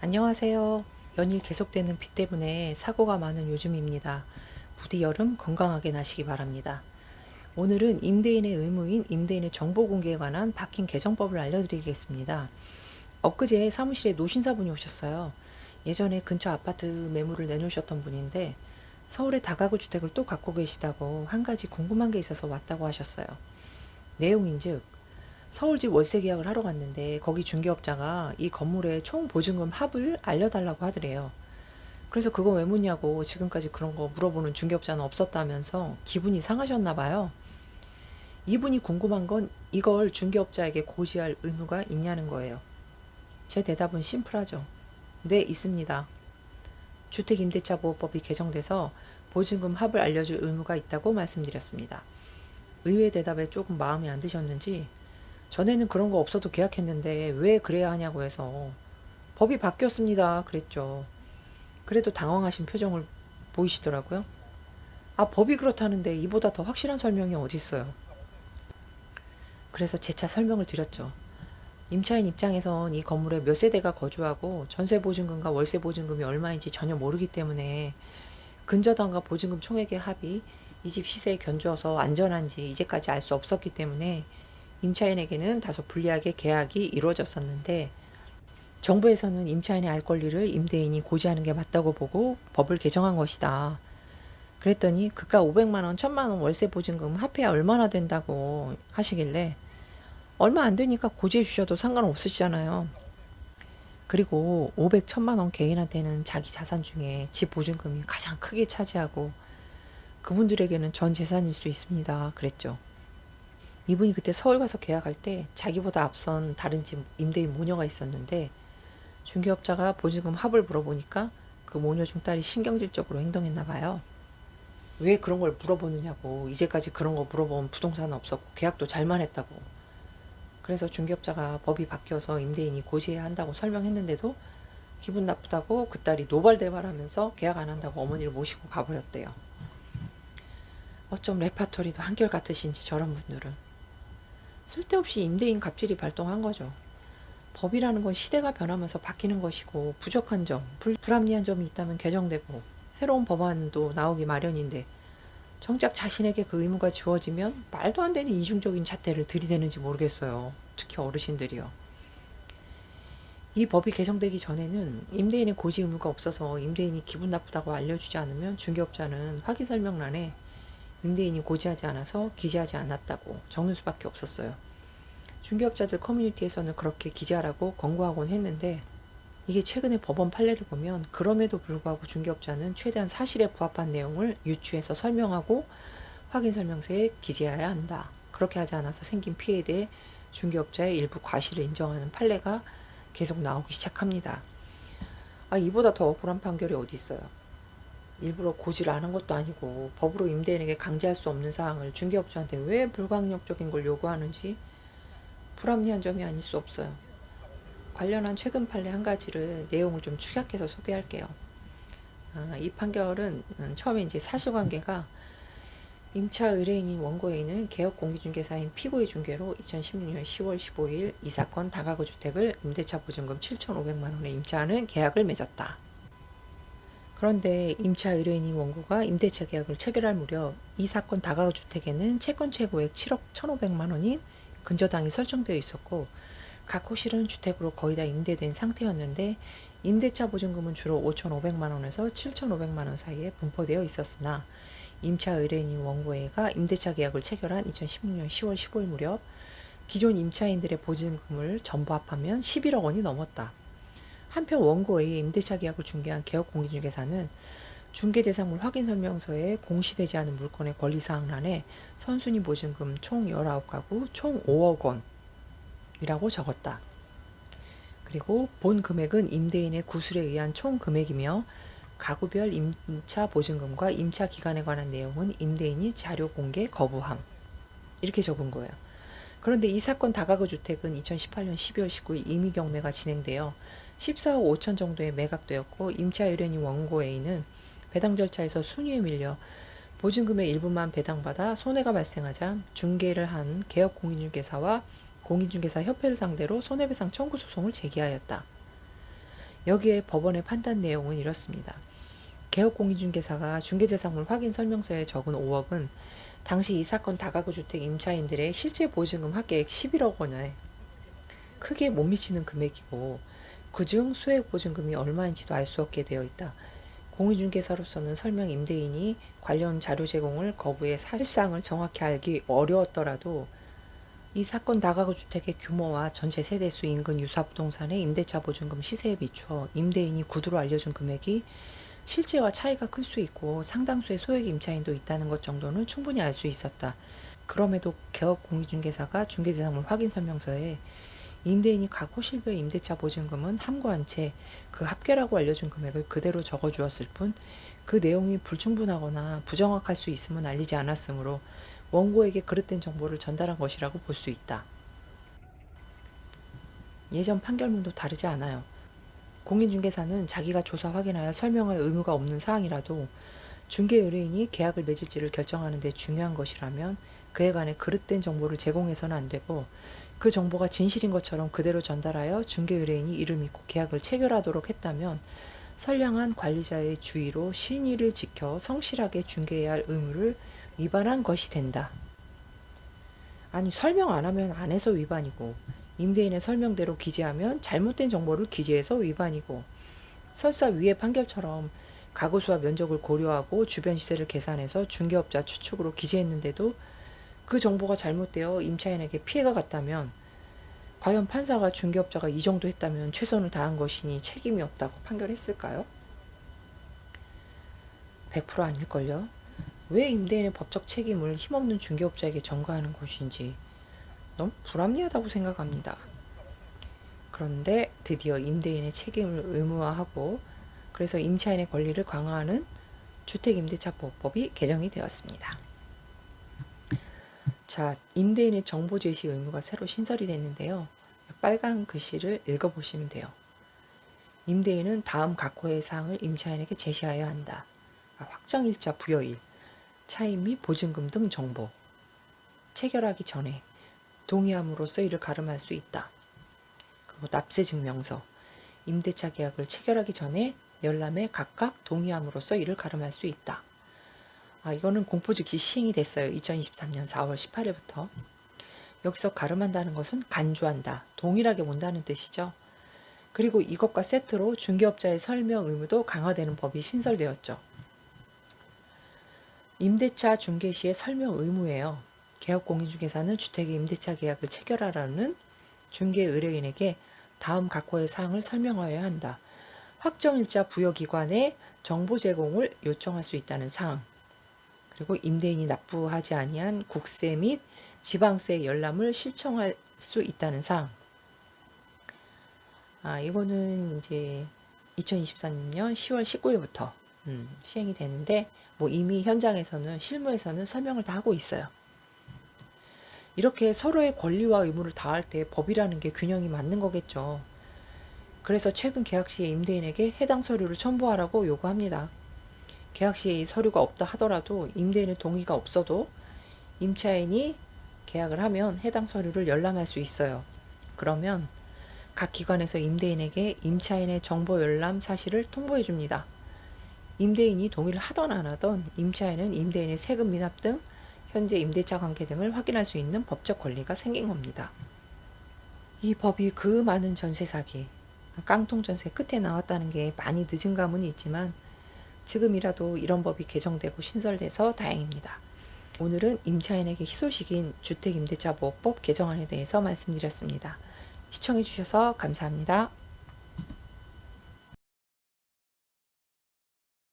안녕하세요. 연일 계속되는 비 때문에 사고가 많은 요즘입니다. 부디 여름 건강하게 나시기 바랍니다. 오늘은 임대인의 의무인 임대인의 정보 공개에 관한 바뀐 개정법을 알려드리겠습니다. 엊그제 사무실에 노신사분이 오셨어요. 예전에 근처 아파트 매물을 내놓으셨던 분인데 서울에 다가구 주택을 또 갖고 계시다고 한 가지 궁금한 게 있어서 왔다고 하셨어요. 내용인즉 서울집 월세 계약을 하러 갔는데 거기 중개업자가 이 건물의 총 보증금 합을 알려달라고 하더래요. 그래서 그거 왜 묻냐고 지금까지 그런 거 물어보는 중개업자는 없었다면서 기분이 상하셨나 봐요. 이분이 궁금한 건 이걸 중개업자에게 고지할 의무가 있냐는 거예요. 제 대답은 심플하죠. 네, 있습니다. 주택임대차보호법이 개정돼서 보증금 합을 알려줄 의무가 있다고 말씀드렸습니다. 의외의 대답에 조금 마음에 안 드셨는지 전에는 그런 거 없어도 계약했는데 왜 그래야 하냐고 해서 법이 바뀌었습니다. 그랬죠. 그래도 당황하신 표정을 보이시더라고요. 아, 법이 그렇다는데 이보다 더 확실한 설명이 어디 있어요. 그래서 재차 설명을 드렸죠. 임차인 입장에선 이 건물에 몇 세대가 거주하고 전세 보증금과 월세 보증금이 얼마인지 전혀 모르기 때문에 근저당과 보증금 총액의 합이 이 집 시세에 견주어서 안전한지 이제까지 알 수 없었기 때문에 임차인에게는 다소 불리하게 계약이 이루어졌었는데 정부에서는 임차인의 알 권리를 임대인이 고지하는 게 맞다고 보고 법을 개정한 것이다. 그랬더니 그가 500만 원, 1000만 원 월세 보증금 합해야 얼마나 된다고 하시길래 얼마 안 되니까 고지해 주셔도 상관없으시잖아요. 그리고 500, 1000만 원 개인한테는 자기 자산 중에 집 보증금이 가장 크게 차지하고 그분들에게는 전 재산일 수 있습니다. 그랬죠. 이분이 그때 서울 가서 계약할 때 자기보다 앞선 다른 집 임대인 모녀가 있었는데 중개업자가 보증금 합을 물어보니까 그 모녀 중 딸이 신경질적으로 행동했나 봐요. 왜 그런 걸 물어보느냐고 이제까지 그런 거 물어본 부동산은 없었고 계약도 잘만 했다고 그래서 중개업자가 법이 바뀌어서 임대인이 고지해야 한다고 설명했는데도 기분 나쁘다고 그 딸이 노발대발하면서 계약 안 한다고 어머니를 모시고 가버렸대요. 어쩜 레파토리도 한결같으신지 저런 분들은 쓸데없이 임대인 갑질이 발동한 거죠. 법이라는 건 시대가 변하면서 바뀌는 것이고 부족한 점, 불, 불합리한 점이 있다면 개정되고 새로운 법안도 나오기 마련인데 정작 자신에게 그 의무가 주어지면 말도 안 되는 이중적인 잣대를 들이대는지 모르겠어요. 특히 어르신들이요. 이 법이 개정되기 전에는 임대인의 고지 의무가 없어서 임대인이 기분 나쁘다고 알려주지 않으면 중개업자는 확인 설명란에 임대인이 고지하지 않아서 기재하지 않았다고 적는 수밖에 없었어요. 중개업자들 커뮤니티에서는 그렇게 기재하라고 권고하곤 했는데 이게 최근에 법원 판례를 보면 그럼에도 불구하고 중개업자는 최대한 사실에 부합한 내용을 유추해서 설명하고 확인 설명서에 기재해야 한다. 그렇게 하지 않아서 생긴 피해에 대해 중개업자의 일부 과실을 인정하는 판례가 계속 나오기 시작합니다. 아, 이보다 더 억울한 판결이 어디 있어요? 일부러 고지를 안 한 것도 아니고 법으로 임대인에게 강제할 수 없는 사항을 중개업자한테 왜 불강력적인 걸 요구하는지 불합리한 점이 아닐 수 없어요. 관련한 최근 판례 한 가지를 내용을 좀 축약해서 소개할게요. 아, 이 판결은 음, 처음에 이제 사실관계가 임차 의뢰인인 원고인은 개업공기중개사인 피고의 중개로 2016년 10월 15일 이 사건 다가구 주택을 임대차 보증금 7,500만 원에 임차하는 계약을 맺었다. 그런데 임차 의뢰인인 원고가 임대차 계약을 체결할 무렵 이 사건 다가구 주택에는 채권 최고액 7억 1,500만 원인 근저당이 설정되어 있었고 각 호실은 주택으로 거의 다 임대된 상태였는데 임대차 보증금은 주로 5,500만 원에서 7,500만 원 사이에 분포되어 있었으나 임차 의뢰인인 원고회가 임대차 계약을 체결한 2016년 10월 15일 무렵 기존 임차인들의 보증금을 전부 합하면 11억 원이 넘었다. 한편 원고의 임대차 계약을 중개한 개업 공인중개사는 중개 대상물 확인 설명서에 공시되지 않은 물건의 권리사항란에 선순위 보증금 총 19가구 총 5억 원이라고 적었다. 그리고 본 금액은 임대인의 구술에 의한 총 금액이며 가구별 임차 보증금과 임차 기간에 관한 내용은 임대인이 자료 공개 거부함. 이렇게 적은 거예요. 그런데 이 사건 다가구 주택은 2018년 12월 19일 임의 경매가 진행되어 14억 5천 정도에 매각되었고 임차 의뢰인 원고 A는 배당 절차에서 순위에 밀려 보증금의 일부만 배당받아 손해가 발생하자 중개를 한 개업 공인중개사와 공인중개사 협회를 상대로 손해배상 청구 소송을 제기하였다. 여기에 법원의 판단 내용은 이렇습니다. 개업 공인중개사가 중개재산물 확인 설명서에 적은 5억은 당시 이 사건 다가구 주택 임차인들의 실제 보증금 합계액 11억 원에 크게 못 미치는 금액이고 그중 소액 보증금이 얼마인지도 알 수 없게 되어 있다. 공인중개사로서는 설명 임대인이 관련 자료 제공을 거부해 사실상을 정확히 알기 어려웠더라도 이 사건 다가구 주택의 규모와 전체 세대수 인근 유사 부동산의 임대차 보증금 시세에 비추어 임대인이 구두로 알려준 금액이 실제와 차이가 클 수 있고 상당수의 소액 임차인도 있다는 것 정도는 충분히 알 수 있었다. 그럼에도 개업 공인중개사가 중개재산물 확인 설명서에 임대인이 각 호실별 임대차 보증금은 함구한 채 그 합계라고 알려준 금액을 그대로 적어주었을 뿐 그 내용이 불충분하거나 부정확할 수 있음은 알리지 않았으므로 원고에게 그릇된 정보를 전달한 것이라고 볼 수 있다. 예전 판결문도 다르지 않아요. 공인중개사는 자기가 조사 확인하여 설명할 의무가 없는 사항이라도 중개 의뢰인이 계약을 맺을지를 결정하는 데 중요한 것이라면 그에 관해 그릇된 정보를 제공해서는 안 되고 그 정보가 진실인 것처럼 그대로 전달하여 중개 의뢰인이 이를 믿고 계약을 체결하도록 했다면 선량한 관리자의 주의로 신의를 지켜 성실하게 중개해야 할 의무를 위반한 것이 된다. 아니 설명 안 하면 안 해서 위반이고 임대인의 설명대로 기재하면 잘못된 정보를 기재해서 위반이고 설사 위의 판결처럼 가구수와 면적을 고려하고 주변 시세를 계산해서 중개업자 추측으로 기재했는데도 그 정보가 잘못되어 임차인에게 피해가 갔다면 과연 판사가 중개업자가 이 정도 했다면 최선을 다한 것이니 책임이 없다고 판결했을까요? 100% 아닐걸요? 왜 임대인의 법적 책임을 힘없는 중개업자에게 전가하는 것인지 너무 불합리하다고 생각합니다. 그런데 드디어 임대인의 책임을 의무화하고 그래서 임차인의 권리를 강화하는 주택임대차보호법이 개정이 되었습니다. 자, 임대인의 정보 제시 의무가 새로 신설이 됐는데요. 빨간 글씨를 읽어보시면 돼요. 임대인은 다음 각호의 사항을 임차인에게 제시하여야 한다. 아, 확정일자 부여일, 차임 및 보증금 등 정보. 체결하기 전에 동의함으로써 이를 가름할 수 있다. 그리고 납세 증명서. 임대차 계약을 체결하기 전에 열람에 각각 동의함으로써 이를 가름할 수 있다. 아, 이거는 공포 즉시 시행이 됐어요. 2023년 4월 18일부터. 여기서 가름한다는 것은 간주한다. 동일하게 본다는 뜻이죠. 그리고 이것과 세트로 중개업자의 설명 의무도 강화되는 법이 신설되었죠. 임대차 중개 시의 설명 의무예요. 개업공인중개사는 주택의 임대차 계약을 체결하라는 중개 의뢰인에게 다음 각호의 사항을 설명하여야 한다. 확정일자 부여기관에 정보 제공을 요청할 수 있다는 사항. 그리고 임대인이 납부하지 아니한 국세 및 지방세 열람을 실청할 수 있다는 사항. 아, 이거는 이제 2023년 10월 19일부터 음, 시행이 되는데 뭐 이미 현장에서는 실무에서는 설명을 다 하고 있어요. 이렇게 서로의 권리와 의무를 다할 때 법이라는 게 균형이 맞는 거겠죠. 그래서 최근 계약 시에 임대인에게 해당 서류를 첨부하라고 요구합니다. 계약 이 서류가 없다 하더라도 임대인의 동의가 없어도 임차인이 계약을 하면 해당 서류를 열람할 수 있어요. 그러면 각 기관에서 임대인에게 임차인의 정보 열람 사실을 통보해 줍니다. 임대인이 동의를 하던 안 하던 임차인은 임대인의 세금 미납 등 현재 임대차 관계 등을 확인할 수 있는 법적 권리가 생긴 겁니다. 이 법이 그 많은 전세 사기, 깡통 전세 끝에 나왔다는 게 많이 늦은 감은 있지만 지금이라도 이런 법이 개정되고 신설돼서 다행입니다. 오늘은 임차인에게 희소식인 주택임대차 보호법 개정안에 대해서 말씀드렸습니다. 시청해주셔서 감사합니다.